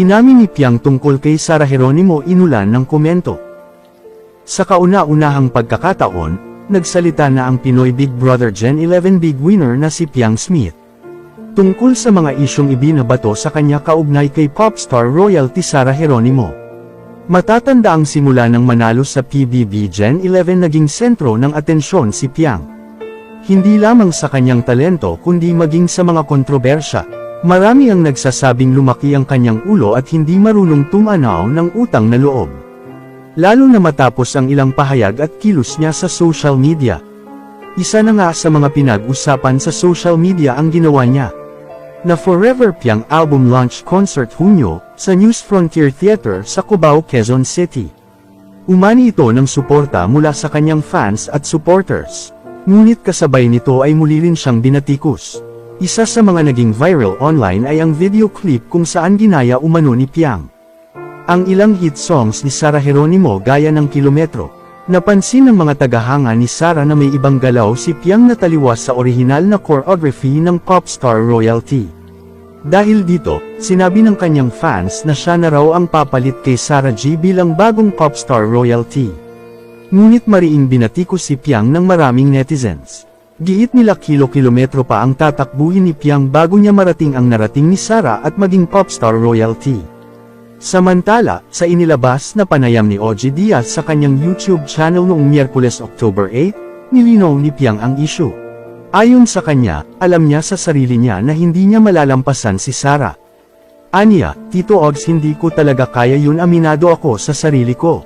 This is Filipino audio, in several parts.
Inamin ni Piang tungkol kay Sara Geronimo inulan ng komento. Sa kauna-unahang pagkakataon, nagsalita na ang Pinoy Big Brother Gen 11 Big Winner na si Piang Smith. Tungkol sa mga isyong ibinabato sa kanya kaugnay kay popstar royalty Sara Geronimo. Matatanda ang simula ng manalo sa PBB Gen 11 naging sentro ng atensyon si Piang. Hindi lamang sa kanyang talento kundi maging sa mga kontrobersya. Marami ang nagsasabing lumaki ang kanyang ulo at hindi marunong tumanaw ng utang na loob. Lalo na matapos ang ilang pahayag at kilos niya sa social media. Isa na nga sa mga pinag-usapan sa social media ang ginawa niya. Na Forever Piang album launch concert Hunyo, sa News Frontier Theater sa Cubao, Quezon City. Umani ito ng suporta mula sa kanyang fans at supporters. Ngunit kasabay nito ay muli rin siyang binatikos. Isa sa mga naging viral online ay ang video clip kung saan ginaya umano ni Piang. Ang ilang hit songs ni Sara Geronimo gaya ng kilometro. Napansin ng mga tagahanga ni Sara na may ibang galaw si Piang na taliwas sa orihinal na choreography ng popstar royalty. Dahil dito, sinabi ng kanyang fans na siya na raw ang papalit kay Sarah G bilang bagong popstar royalty. Ngunit mariing binatikos si Piang ng maraming netizens. Giit nila kilo-kilometro pa ang tatakbuhin ni Piang bago niya marating ang narating ni Sarah at maging popstar royalty. Samantala, sa inilabas na panayam ni OG Diaz sa kanyang YouTube channel noong Miyerkules October 8, nilinaw ni Piang ang issue. Ayon sa kanya, alam niya sa sarili niya na hindi niya malalampasan si Sarah. Anya, Tito Ogs hindi ko talaga kaya yun aminado ako sa sarili ko.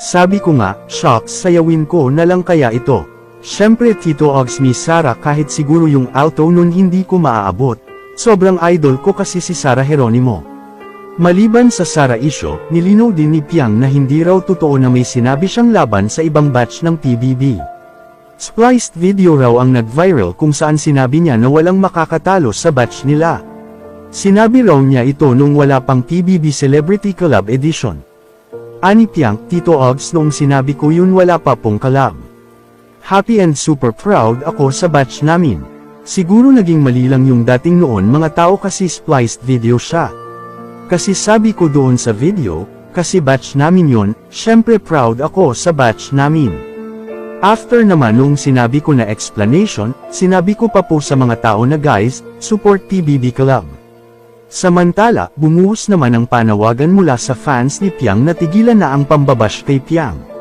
Sabi ko nga, shocks sayawin ko na lang kaya ito. Syempre Tito Ogs mi Sarah kahit siguro yung alto nun hindi ko maaabot. Sobrang idol ko kasi si Sarah Geronimo. Maliban sa Sara issue, nilinaw din ni Piang na hindi raw totoo na may sinabi siyang laban sa ibang batch ng PBB. Spliced video raw ang nag-viral kung saan sinabi niya na walang makakatalo sa batch nila. Sinabi raw niya ito nung wala pang PBB Celebrity Collab Edition. Ani Piang, Tito Ogs noong sinabi ko yun wala pa pong collab. Happy and super proud ako sa batch namin. Siguro naging mali lang yung dating noon mga tao kasi spliced video siya. Kasi sabi ko doon sa video, kasi batch namin yon, syempre proud ako sa batch namin. After naman nung sinabi ko na explanation, sinabi ko pa po sa mga tao na guys, support PBB Club. Samantala, bumuhos naman ang panawagan mula sa fans ni Piang na tigilan na ang pambabash kay Piang.